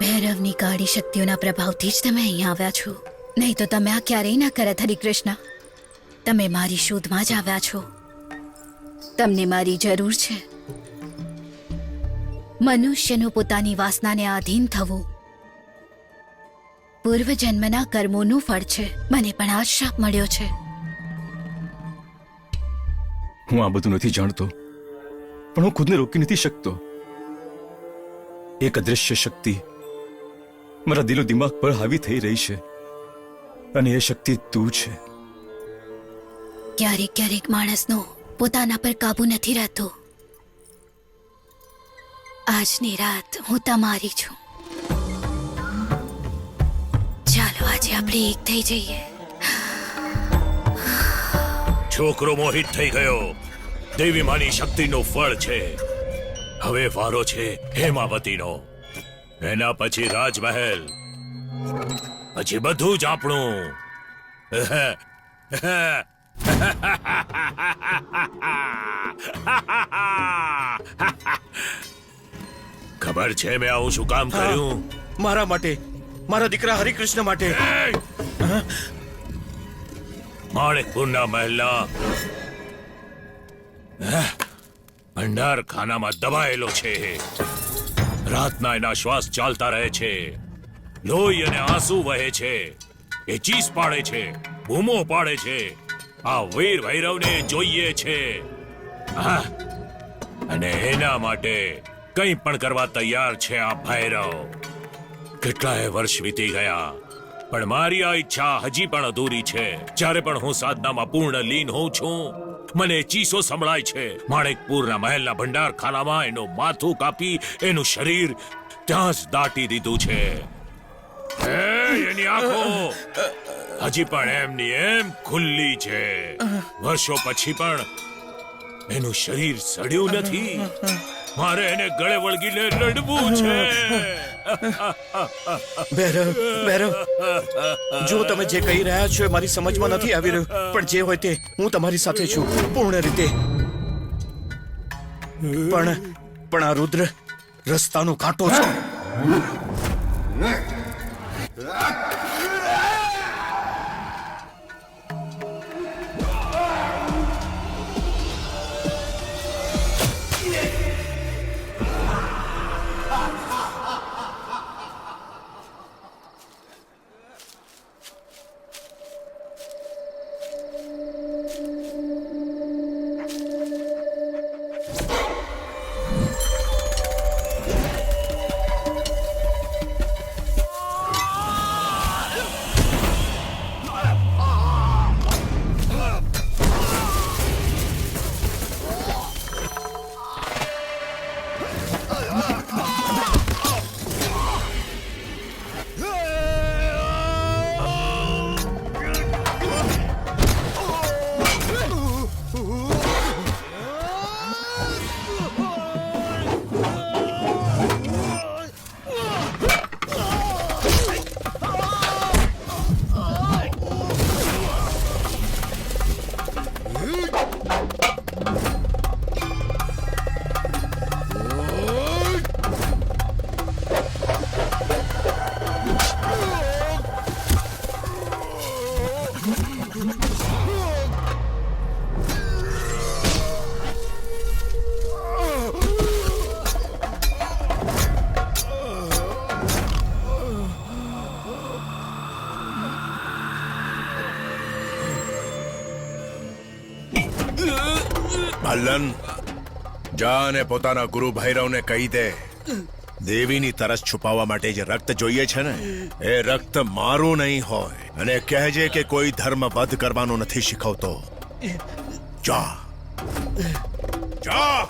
ભૈરવની કાળી શક્તિઓના પ્રભાવથી જ તમે અહીં આવ્યા છો. નહીં તો તમે આ ક્યારેય ના કરત હરિકૃષ્ણ. તમે મારી શોધમાં જ આવ્યા છો. તમને મારી જરૂર છે. મનુષ્યનું પોતાની વાસનાને આધીન થવું. પૂર્વજન્મના કર્મોનું ફળ છે. મને પણ આ શાપ મળ્યો છે. હું આ બધું નથી જાણતો. પણ હું ખુદને રોકી નથી શકતો. એક અદૃશ્ય શક્તિ મારા દિલો દિમાગ પર હાવી થઈ રહી છે અને એ શક્તિ તું છે. ક્યારેક ક્યારેક માણસનો પોતાના પર કાબુ નથી રહેતો આજની રાત હું તમારી છું. ચાલો આજે આપણે એક થઈ જઈએ. છોકરો મોહિત થઈ ગયો. દેવી માની શક્તિનું ફળ છે. હવે વારો છે હેમાવતીનો. એના પછી રાજમહેલ. પછી બધું જ આપણું. ખબર છે મેં આવું શું કામ કર્યું? મારા માટે. મારા દીકરા હરિકૃષ્ણ માટે. માણેકપુરના મહેલના. ભંડાર ખાનામાં દબાયેલો છે. રાતના એના શ્વાસ ચાલતા રહે છે. લોહી અને આંસુ વહે છે. એ ચીસ પાડે છે, બૂમો પાડે છે. આ વીર ભૈરવને જોઈએ છે. હા. અને એના માટે કંઈ પણ કરવા તૈયાર છે આ ભૈરવ. કેટલાય વર્ષ વીતી ગયા, પણ મારી આ ઈચ્છા હજી પણ અધૂરી છે. જ્યારે પણ હું સાધનામાં પૂર્ણ લીન હોઉં છું મને ચીસો સંભળાય છે. માણેકપુરના મહેલના ભંડાર ખાનામાં એનું માથું કાપી એનું શરીર ત્યાં જ દાટી દીધું છે. એની આંખો! હજી પણ એમની એમ ખુલ્લી છે. વર્ષો પછી પણ એનું શરીર સડ્યું નથી. મારે એને ગળે વળગીને લડવું છે. ભૈરવ ભૈરવ જો તમે જે કહી રહ્યા છો એ મારી સમજમાં નથી આવી રહ્યું. પણ જે હોય તે હું તમારી સાથે છું, પૂર્ણ રીતે. પણ પણ આ રુદ્ર રસ્તાનો કાંટો છે. Uh, uh, uh. ભલ્લન જા અને પોતાના ગુરુ ભૈરવને કહી દે. દેવીની તરસ છુપાવવા માટે જે રક્ત જોઈએ છે ને, એ રક્ત મારું નહીં હોય. અને કહેજે કે કોઈ ધર્મ વધ કરવાનું નથી શીખવતો. જા. જા.